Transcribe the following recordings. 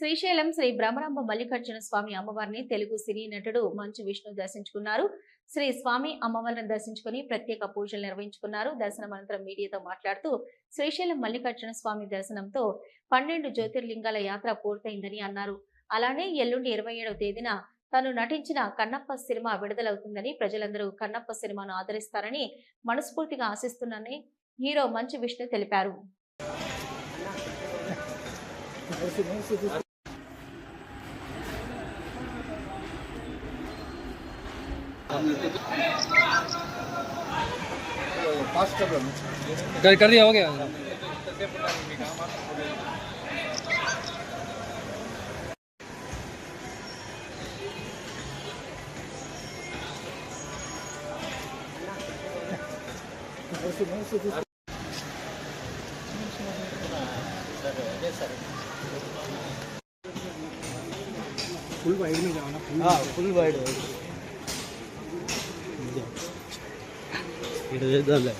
శ్రీశైలం శ్రీ భ్రమరాంబ మల్లికార్జున స్వామి అమ్మవారిని తెలుగు సినీ నటుడు మంచు విష్ణు దర్శించుకున్నారు. శ్రీ స్వామి అమ్మవారిని దర్శించుకుని ప్రత్యేక పూజలు నిర్వహించుకున్నారు. దర్శనం అనంతరం మీడియాతో మాట్లాడుతూ శ్రీశైలం మల్లికార్జున స్వామి దర్శనంతో పన్నెండు జ్యోతిర్లింగాల యాత్ర పూర్తయిందని అన్నారు. అలానే ఎల్లుండి ఇరవై ఏడవ తేదీన తను నటించిన కన్నప్ప సినిమా విడుదలవుతుందని ప్రజలందరూ కన్నప్ప సినిమాను ఆదరిస్తారని మనస్ఫూర్తిగా ఆశిస్తున్నానని హీరో మంచు విష్ణు తెలిపారు. कर कर दिया हो गया फुल वाइड में जाना फुल हाँ फुल वाइड ఇటు చేద్దాంలే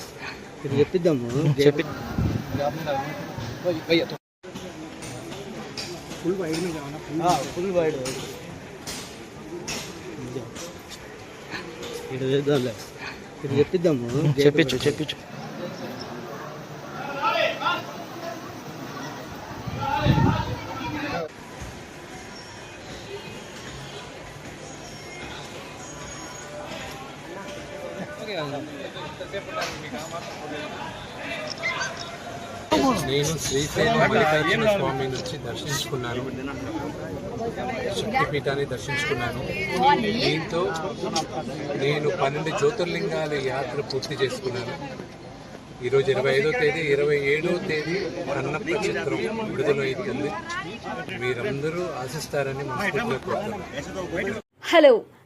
ఇటు చెప్పిద్దాము. చెప్పి ఫుల్ వైడ్ ఫుల్ వైడ్ ఇటు చేద్దాంలే ఇటు చెప్పిద్దాము. చెప్పించు చెప్పించు నేను శ్రీశైలం మల్లికార్జున స్వామి నుంచి దర్శించుకున్నాను. శక్తిపీఠాన్ని దర్శించుకున్నాను. దీంతో నేను పన్నెండు జ్యోతిర్లింగాల యాత్ర పూర్తి చేసుకున్నాను. ఈరోజు ఇరవై ఐదో తేదీ ఇరవై ఏడో తేదీ అన్నప్ప చిత్రం విడుదలవుతుంది మీరందరూ ఆశిస్తారని మనస్ఫూర్తిగా కోరుతున్నాను. హలో